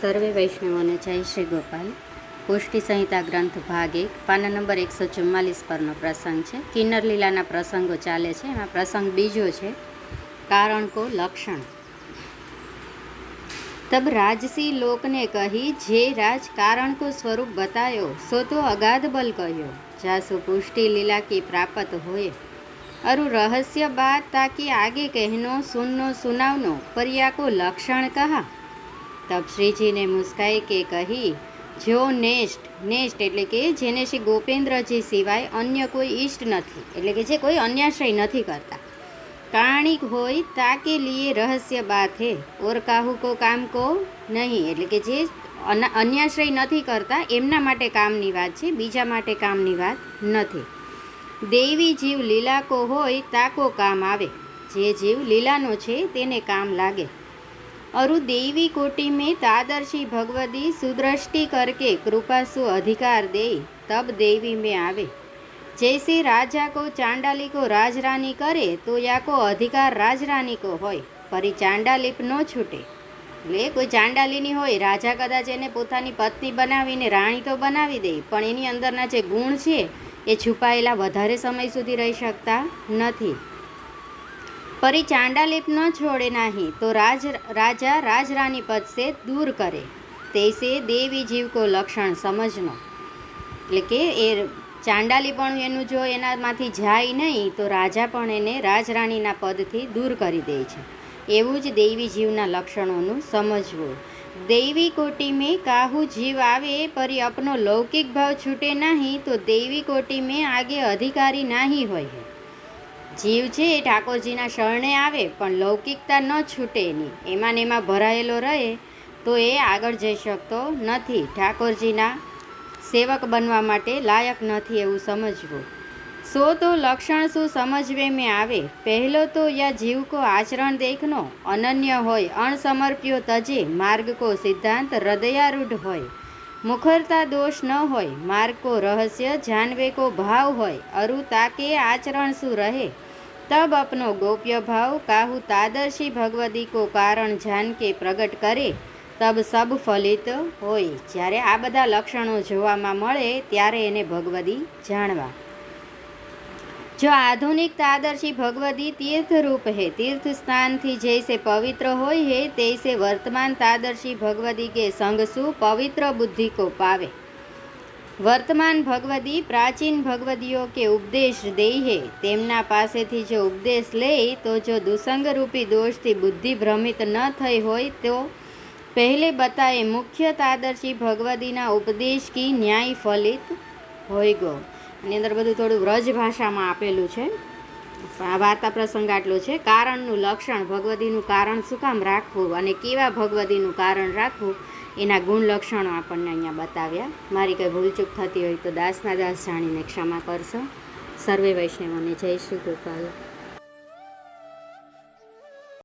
સર્વે વૈષ્ણવોને જય શ્રી ગોપાલ. પુષ્ટિ સંહિતા ગ્રંથ ભાગ એક, પાના નંબર એકસો ચુમ્માલીસ પરનો પ્રસંગ છે. કિન્નર લીલાના પ્રસંગો ચાલે છે. એમાં પ્રસંગ બીજો છે, કારણ કો લક્ષણ. તબ રાજસી લોકને કહી, જે રાજ કારણ કો સ્વરૂપ બતાયો, સો તો અગાધ બલ કહ્યો. જાસુ પુષ્ટિ લીલા કી પ્રાપત હોય. અરુ રહસ્ય બાદ તાકી આગે કહેનો, સુનનો, સુનાવનો, પરિયા કો લક્ષણ કહા? તબ શ્રીજીને મુસ્કાઈ કે કહી, જો નેષ્ટ નેષ્ટ એટલે કે જેને શ્રી ગોપેન્દ્રજી સિવાય અન્ય કોઈ ઈષ્ટ નથી, એટલે કે જે કોઈ અન્યાશ્રય નથી કરતા. કાણિક હોય તાકે લીએ રહસ્ય બાત હે ઓર કાહુ કો કામ કો નહીં, એટલે કે જે અન- અન્યાશ્રય નથી કરતા, એમના માટે કામની વાત છે, બીજા માટે કામની વાત નથી. દેવી જીવ લીલા કો હોય, તાકો કામ આવે. જે જીવ લીલાનો છે, તેને કામ લાગે. અરુ દેવી કોટી તાદર્શી ભગવદી સુદ્રષ્ટિ કરકે કૃપા સુ અધિકાર દે તબ દેવી મેં આવે. જૈસે રાજા કો ચાંડાલી કો રાજરાની કરે, તો યા કો અધિકાર રાજરાની કો હોય, ફરી ચાંડાલીપ ન છૂટે. એટલે કોઈ ચાંડાલીની હોય, રાજા કદાચ એને પોતાની પત્ની બનાવીને રાણી તો બનાવી દે પણ એની અંદરના જે ગુણ છે, એ છુપાયેલા વધારે સમય સુધી રહી શકતા નથી. પરી ચાંડાલિપ ન છોડે નહીં, તો રાજ, રાજા રાજરાની પદ સે દૂર કરે. તેસે દેવી જીવ કો લક્ષણ સમજનો. એટલે કે એ ચાંડાલીપણું એનું જો એનામાંથી જાય નહીં, તો રાજા પણ એને રાજરાણીના પદથી દૂર કરી દે છે. એવું જ દૈવી જીવના લક્ષણોનું સમજવું. દૈવી કોટીમે કાહુ જીવ આવે પરી આપનો લૌકિક ભાવ છૂટે નહીં, તો દૈવી કોટી આગે અધિકારી નહીં હોય જીવ છે એ ઠાકોરજીના શરણે આવે, પણ લૌકિકતા ન છૂટે એની. એમાં ને એમાં ભરાયેલો રહે તો એ આગળ જઈ શકતો નથી. ઠાકોરજીના સેવક બનવા માટે લાયક નથી એવું સમજવું. સો તો લક્ષણ શું સમજવે મેં આવે? પહેલો તો યા જીવ કો આચરણ દેખનો, અનન્ય હોય, અણસમર્પ્યો તજે, માર્ગ કો સિદ્ધાંત હૃદયારૂઢ હોય. મુખરતા દોષ ન હોય, માર્ગ કો રહસ્ય જાનવે કો ભાવ હોય, અરુ તાકે આચરણ શું રહે? તબ અપનો ગોપ્ય ભાવ કાહુ તાદર્શી ભગવદી કો કારણ જાન કે પ્રગટ કરે, તબ સબ ફલિત હોય. જ્યારે આ બધા લક્ષણો જોવામાં મળે, ત્યારે એને ભગવદી જાણવા. જો આધુનિક તાદર્શી ભગવદી તીર્થરૂપ હે તીર્થ સ્થાનથી જૈસે પવિત્ર હોય હે, તૈસે વર્તમાન તાદર્શી ભગવદી કે સંગસુ પવિત્ર બુદ્ધિ કો પાવે. વર્તમાન ભગવતી પ્રાચીન ભગવદીઓ કે ઉપદેશ દેહે, તેમના પાસેથી જો ઉપદેશ લે, તો જો દુસંગરૂપી દોષથી બુદ્ધિ ભ્રમિત ન થઈ હોય, તો પહેલે બતાએ મુખ્ય તાદર્શી ભગવતીના ઉપદેશ કી ન્યાય ફલિત હોય ગો. એની અંદર બધું થોડું વ્રજ ભાષામાં આપેલું છે. આ વાર્તા પ્રસંગ આટલો છે. કારણનું લક્ષણ ભગવતીનું કારણ શું કામ રાખવું? અને કેવા ભગવતીનું કારણ રાખવું? એના ગુણ લક્ષણો આપણને અહીંયા બતાવ્યા. મારી કંઈ ભૂલચૂક થતી હોય તો દાસના દાસ જાણીને ક્ષમા કરશો. સર્વે વૈષ્ણવોને જય શ્રી ગોપાલ.